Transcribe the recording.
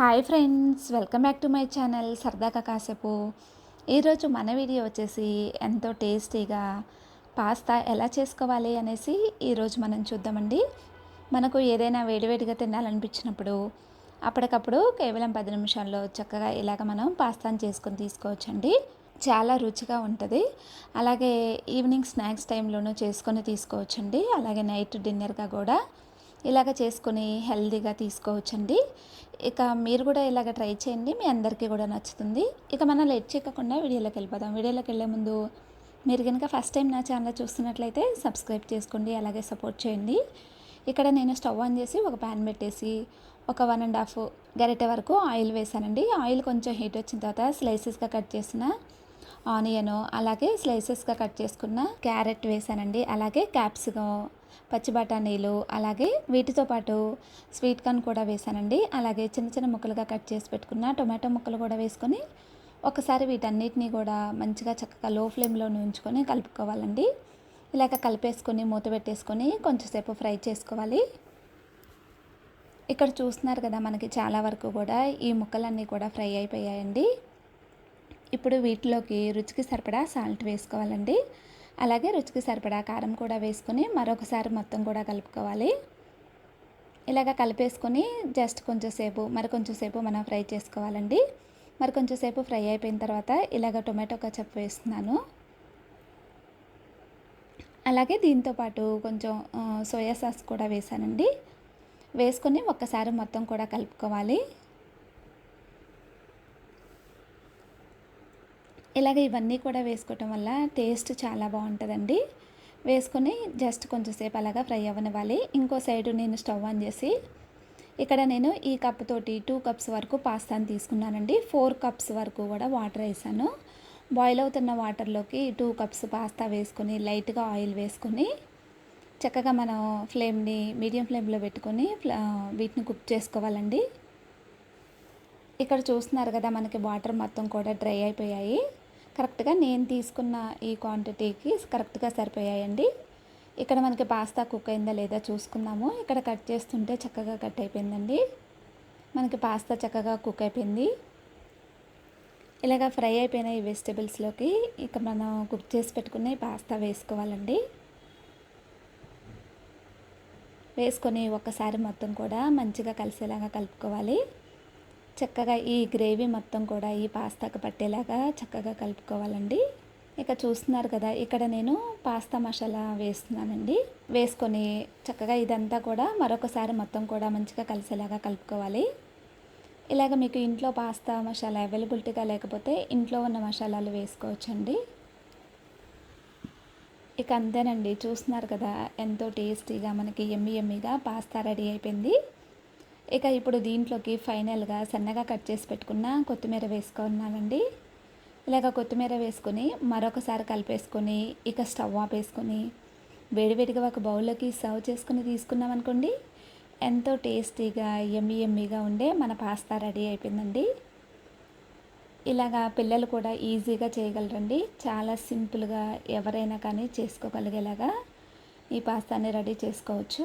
Hi friends welcome back to my channel సరదాగా కాసేపు ఈరోజు మన వీడియో వచ్చేసి ఎంతో టేస్టీగా పాస్తా ఎలా చేసుకోవాలి అనేసి ఈరోజు మనం చూద్దామండి. మనకు ఏదైనా వేడివేడిగా తినాలనిపించినప్పుడు అప్పటికప్పుడు కేవలం పది నిమిషాల్లో చక్కగా ఇలాగ మనం పాస్తాను చేసుకొని తీసుకోవచ్చండి. చాలా రుచిగా ఉంటుంది. అలాగే ఈవినింగ్ స్నాక్స్ టైంలోనూ చేసుకొని తీసుకోవచ్చండి. అలాగే నైట్ డిన్నర్గా కూడా. ఇలాగ చేసుకొని హెల్దీగా తీసుకోవచ్చండి. ఇక మీరు కూడా ఇలాగ ట్రై చేయండి. మీ అందరికీ కూడా నచ్చుతుంది. ఇక మనం లేట్ చేయకుండా వీడియోలోకి వెళ్ళిపోదాం. వీడియోలోకి వెళ్ళే ముందు మీరు కనుక ఫస్ట్ టైం నా ఛానల్ చూస్తున్నట్లయితే సబ్స్క్రైబ్ చేసుకోండి. అలాగే సపోర్ట్ చేయండి. ఇక్కడ నేను స్టవ్ ఆన్ చేసి ఒక ప్యాన్ పెట్టేసి ఒక వన్ అండ్ హాఫ్ గరిటె వరకు ఆయిల్ వేసానండి. ఆయిల్ కొంచెం హీట్ వచ్చిన తర్వాత స్లైసెస్గా కట్ చేసిన ఆనియను అలాగే స్లైసెస్గా కట్ చేసుకున్న క్యారెట్ వేసానండి. అలాగే క్యాప్సికం పచ్చి బఠానీలు అలాగే వీటితో పాటు స్వీట్ కార్న్ కూడా వేసానండి అలాగే చిన్న చిన్న ముక్కలుగా కట్ చేసి పెట్టుకున్న టొమాటో ముక్కలు కూడా వేసుకొని ఒకసారి వీటన్నిటిని కూడా మంచిగా చక్కగా లో ఫ్లేమ్లో ఉంచుకొని కలుపుకోవాలండి. ఇలాగ కలిపేసుకొని మూత పెట్టేసుకొని కొంచెంసేపు ఫ్రై చేసుకోవాలి. ఇక్కడ చూస్తున్నారు కదా మనకి చాలా వరకు కూడా ఈ ముక్కలన్నీ కూడా ఫ్రై అయిపోయాయండి. ఇప్పుడు వీటిలోకి రుచికి సరిపడా సాల్ట్ వేసుకోవాలండి. అలాగే రుచికి సరిపడా కారం కూడా వేసుకొని మరొకసారి మొత్తం కూడా కలుపుకోవాలి. ఇలాగ కలిపేసుకొని జస్ట్ కొంచెంసేపు మరి కొంచెంసేపు మనం ఫ్రై చేసుకోవాలండి. మరి కొంచెంసేపు ఫ్రై అయిపోయిన తర్వాత ఇలాగ టొమాటో కచప్ వేస్తున్నాను. అలాగే దీంతోపాటు కొంచెం సోయా సాస్ కూడా వేసానండి. వేసుకొని ఒక్కసారి మొత్తం కూడా కలుపుకోవాలి. ఇలాగ ఇవన్నీ కూడా వేసుకోవటం వల్ల టేస్ట్ చాలా బాగుంటుందండి. వేసుకొని జస్ట్ కొంచెంసేపు అలాగా ఫ్రై అవ్వనివ్వాలి. ఇంకో సైడ్ నేను స్టవ్ ఆన్ చేసి ఇక్కడ నేను ఈ కప్ తోటి టూ కప్స్ వరకు పాస్తాను తీసుకున్నానండి. ఫోర్ కప్స్ వరకు కూడా వాటర్ వేసాను. బాయిల్ అవుతున్న వాటర్లోకి టూ కప్స్ పాస్తా వేసుకొని లైట్గా ఆయిల్ వేసుకొని చక్కగా మనం ఫ్లేమ్ని మీడియం ఫ్లేమ్లో పెట్టుకొని వీటిని కుక్ చేసుకోవాలండి. ఇక్కడ చూస్తున్నారు కదా మనకి వాటర్ మొత్తం కూడా డ్రై అయిపోయాయి. కరెక్ట్గా నేను తీసుకున్న ఈ క్వాంటిటీకి కరెక్ట్గా సరిపోయాయండి. ఇక్కడ మనకి పాస్తా కుక్ అయిందా లేదా చూసుకుందాము. ఇక్కడ కట్ చేస్తుంటే చక్కగా కట్ అయిపోయిందండి. మనకి పాస్తా చక్కగా కుక్ అయిపోయింది. ఇలాగ ఫ్రై అయిపోయిన ఈ వెజిటబుల్స్లోకి ఇక మనం కుక్ చేసి పెట్టుకున్న పాస్తా వేసుకోవాలండి. వేసుకొని ఒకసారి మొత్తం కూడా మంచిగా కలిసేలాగా కలుపుకోవాలి. చక్కగా ఈ గ్రేవీ మొత్తం కూడా ఈ పాస్తాకు పట్టేలాగా చక్కగా కలుపుకోవాలండి. ఇక చూస్తున్నారు కదా ఇక్కడ నేను పాస్తా మసాలా వేస్తున్నానండి. వేసుకొని చక్కగా ఇదంతా కూడా మరొకసారి మొత్తం కూడా మంచిగా కలిసేలాగా కలుపుకోవాలి. ఇలాగ మీకు ఇంట్లో పాస్తా మసాలా అవైలబిలిటీగా లేకపోతే ఇంట్లో ఉన్న మసాలాలు వేసుకోవచ్చండి. ఇక అంతేనండి చూస్తున్నారు కదా ఎంతో టేస్టీగా మనకి ఎమ్మి ఎమ్మిగా పాస్తా రెడీ అయిపోయింది. ఇక ఇప్పుడు దీంట్లోకి ఫైనల్గా సన్నగా కట్ చేసి పెట్టుకున్న కొత్తిమీర వేసుకున్నానండి ఇలాగ కొత్తిమీర వేసుకొని మరొకసారి కలిపేసుకొని ఇక స్టవ్ ఆపేసుకొని వేడివేడిగా ఒక బౌల్లోకి సర్వ్ చేసుకుని తీసుకున్నాం అనుకోండి ఎంతో టేస్టీగా ఎమ్మి ఎమ్మిగా ఉండే మన పాస్తా రెడీ అయిపోయిందండి. ఇలాగా పిల్లలు కూడా ఈజీగా చేయగలరండి. చాలా సింపుల్గా ఎవరైనా కానీ చేసుకోగలిగేలాగా ఈ పాస్తాని రెడీ చేసుకోవచ్చు.